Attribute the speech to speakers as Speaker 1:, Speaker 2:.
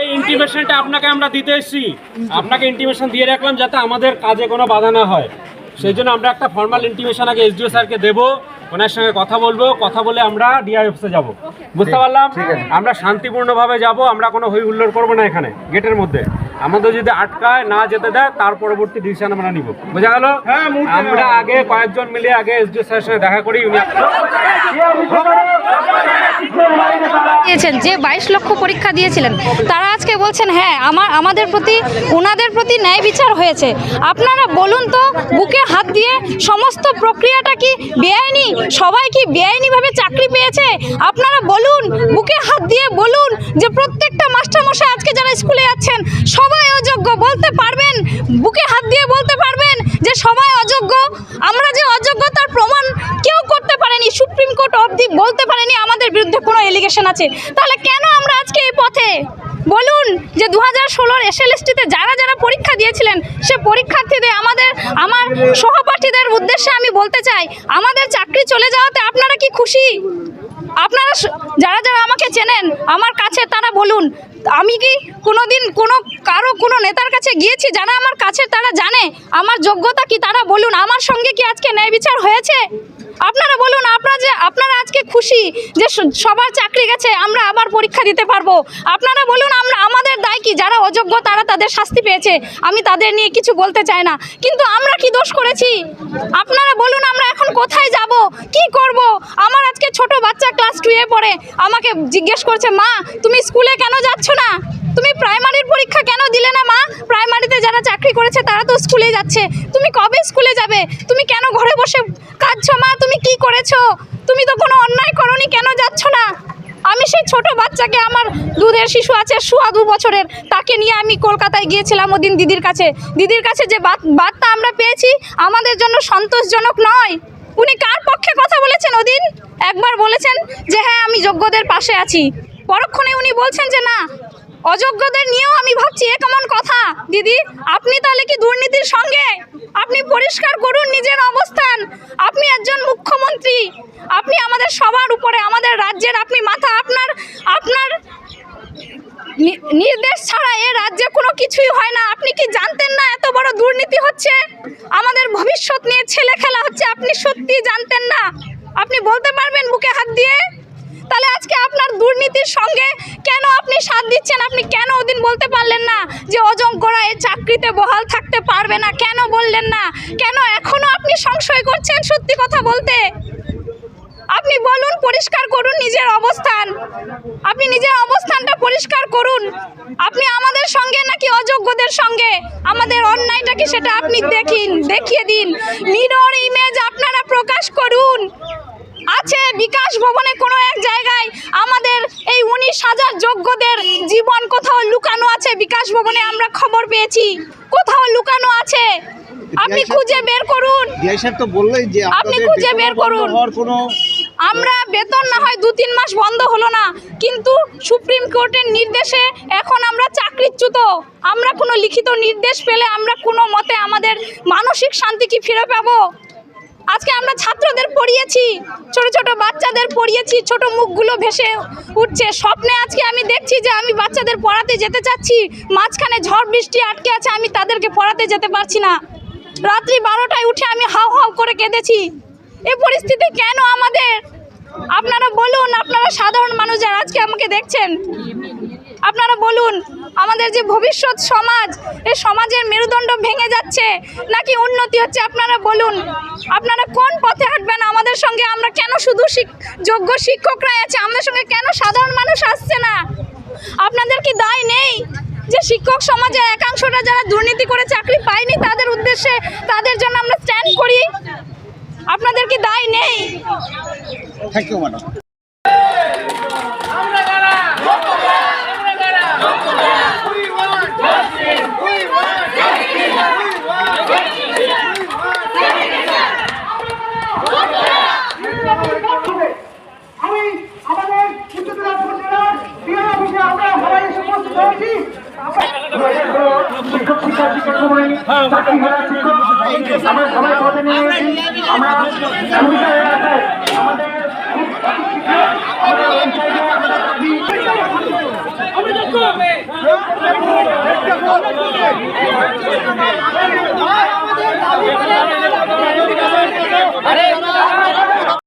Speaker 1: এই ইন্টিমেশনটা আপনাকে আমরা দিতে এসেছি। আপনাকে ইন্টিমেশন দিয়ে রাখলাম যাতে আমাদের কাজে কোনো বাধা না হয়। সেই জন্য আমরা একটা ফর্মাল ইন্টিমেশন আগে এসডিও স্যারকে দেবো। ওনার সঙ্গে কথা বলব। কথা বলে আমরা ডিআই অফিসে যাব। বুঝতে পারলাম? আমরা শান্তিপূর্ণভাবে যাব। আমরা কোনো হই হুল্লোড় করব না এখানে গেটের মধ্যে। আমাদের যদি আটকায় না যেতে দেয় তার পরবর্তী ডিসিশন আমরা নিব। বোঝা গেল? আমরা আগে কয়েকজন মিলে আগে এসডিও স্যারের সঙ্গে দেখা করি
Speaker 2: দিয়েছেন যে বাইশ লক্ষ পরীক্ষা দিয়েছিলেন তারা আজকে বলছেন হ্যাঁ আমার আমাদের প্রতি ওনাদের প্রতি ন্যায় বিচার হয়েছে। আপনারা বলুন তো বুকে হাত দিয়ে সমস্ত প্রক্রিয়াটা কি বেআইনি? সবাই কি বেআইনিভাবে চাকরি পেয়েছে? আপনারা বলুন বুকে হাত দিয়ে বলুন যে প্রত্যেকটা মাস্টারমশাই আজকে যারা স্কুলে যাচ্ছেন সবাই অযোগ্য বলতে পারবেন, বুকে হাত দিয়ে বলতে পারবেন যে সবাই অযোগ্য। আমরা যে অযোগ্য তার প্রমাণ কেউ করতে পারেনি, সুপ্রিম কোর্ট অবধি বলতে পারেনি আমাদের বিরুদ্ধে কোনো এলিগেশন আছে। তাহলে কেন আমরা আজকে এই পথে? বলুন যে দু হাজার ষোলোর এসএলএসটিতে যারা যারা পরীক্ষা দিয়েছিলেন, সে পরীক্ষার্থীদের আমাদের, আমার সহপাঠীদের উদ্দেশ্যে আমি বলতে চাই, আমাদের চাকরি চলে যাওয়াতে আপনারা কি খুশি? আপনারা যারা যারা আমাকে চেনেন, আমার কাছে তারা বলুন, আমি কি কোনোদিন কোনো কারও, কোনো নেতার কাছে গিয়েছি যারা আমার কাছে তারা জানে? আমার যোগ্যতা কি তারা বলুন? আমার সঙ্গে কি আজকে ন্যায় বিচার হয়েছে? আপনারা বলুন, আপনারা যে, আপনারা আজকে খুশি যে সবার চাকরি গেছে, আমরা আবার পরীক্ষা দিতে পারব। আপনারা বলুন, আমরা, আমাদের দায় কি? যারা অযোগ্য তারা তাদের শাস্তি পেয়েছে। আমি তাদের নিয়ে কিছু বলতে চাই না। কিন্তু আমরা কি দোষ করেছি? আপনারা বলুন, আমরা এখন কোথায় যাব? কি করব? আমার আজকে ছোট বাচ্চা ক্লাস টুয়ে পড়ে, আমাকে জিজ্ঞেস করছে, মা, তুমি স্কুলে কেন যাচ্ছ না? তুমি প্রাইমারির পরীক্ষা কেন দিলে না, মা? প্রাইমারিতে যারা চাকরি করেছে, তারা তো স্কুলে যাচ্ছে। তুমি কবে স্কুলে যাবে? তুমি কেন ঘরে বসে কাঁদছো, মা? তুমি কি করেছ? তুমি তো কোনো অন্যায় করনি, কেন যাচ্ছ না? আমি সেই ছোট বাচ্চাকে, আমার দুধের শিশু আছে, সোয়া দু বছরের, তাকে নিয়ে আমি কলকাতায় গিয়েছিলাম ওদিন দিদির কাছে। দিদির কাছে যে বার্তা আমরা পেয়েছি, আমাদের জন্য সন্তোষজনক নয়। উনি কার পক্ষে কথা বলেছেন ওদিন? একবার বলেছেন যে হ্যাঁ আমি যোগ্যদের পাশে আছি। পরক্ষণে উনি বলছেন যে, না, অযোগ্যদের নিয়েও আমি ভাবছি, এ কেমন কথা? দিদি, আপনি তাহলে কি দুর্নীতির সঙ্গে? আপনি পরিষ্কার করুন নিজের অবস্থান। আপনি একজন মুখ্যমন্ত্রী। আপনি আমাদের সবার উপরে, আমাদের রাজ্যের, আপনি মাথা আপনার আপনার নির্দেশ ছাড়া এ রাজ্যে কোনো কিছুই হয় না। আপনি কি জানতেন না এত বড় দুর্নীতি হচ্ছে? আমাদের ভবিষ্যৎ নিয়ে ছেলে খেলা হচ্ছে, আপনি সত্যি জানতেন না? আপনি বলতে পারবেন বুকে হাত দিয়ে? তাহলে আজকে আপনার দুর্নীতির সঙ্গে কেন আপনি সাথ দিচ্ছেন? আপনি কেন ওদিন বলতে পারলেন না যে অজঙ্করা এই চাকরিতে বহাল থাকতে পারবে না? কেন বললেন না? কেন এখনও আপনি সংশয় করছেন সত্যি কথা বলতে? পরিষ্কার করুন নিজের অবস্থান। আপনি নিজের অবস্থানটা পরিষ্কার করুন। আপনি আমাদের সঙ্গে নাকি অযোগ্যদের সঙ্গে? আমাদের অন্যায়টা কি সেটা আপনি দেখিন দেখিয়ে দিন। মিরর ইমেজ আপনারা প্রকাশ করুন। আছে বিকাশ ভবনে কোনো এক জায়গায় আমাদের এই উনিশ হাজার যোগ্যদের জীবন কোথাও লুকানো আছে? বিকাশ ভবনে আমরা খবর পেয়েছি। কোথাও লুকানো আছে? আপনি খুঁজে বের করুন। আপনি খুঁজে বের করুন। আমরা বেতন না হয় দু তিন মাস বন্ধ হলো না, কিন্তু সুপ্রিম কোর্টের নির্দেশে এখন আমরা চাকরিচ্যুত। আমরা কোনো লিখিত নির্দেশ পেলে আমরা কোনো মতে আমাদের মানসিক শান্তি কি ফিরে পাবো? আজকে আমরা ছাত্রদের পড়িয়েছি, ছোট ছোট বাচ্চাদের পড়িয়েছি, ছোট মুখগুলো ভেসে উঠছে। স্বপ্নে আজকে আমি দেখছি যে আমি বাচ্চাদের পড়াতে যেতে চাচ্ছি, মাঝখানে ঝড় বৃষ্টি আটকে আছে, আমি তাদেরকে পড়াতে যেতে পারছি না। রাত্রি বারোটায় উঠে আমি হাউ হাউ করে কেঁদেছি। এই পরিস্থিতি কেন আমাদের? আপনারা বলুন, আপনারা সাধারণ মানুষ যারা আজকে আমাকে দেখছেন, আপনারা বলুন, আমাদের যে ভবিষ্যৎ সমাজ, এ সমাজের মেরুদণ্ড ভেঙে যাচ্ছে নাকি উন্নতি হচ্ছে? আপনারা বলুন, আপনারা কোন পথে হাঁটবেন? আমাদের সঙ্গে আমরা কেন শুধু যোগ্য শিক্ষকরাই আছে? আমাদের সঙ্গে কেন সাধারণ মানুষ আসছে না? আপনাদের কি দায় নেই যে শিক্ষক সমাজের একাংশটা যারা দুর্নীতি করে চাকরি পায়নি, তাদের উদ্দেশ্যে তাদের জন্য আমরা স্ট্যান্ড করি? আপনাদের কি দায় নেই
Speaker 3: থ্যাংক ইউ ম্যাডাম
Speaker 4: শিক্ষক শিক্ষার্থী সময় চাকরি আমরা সবাই পথে আরে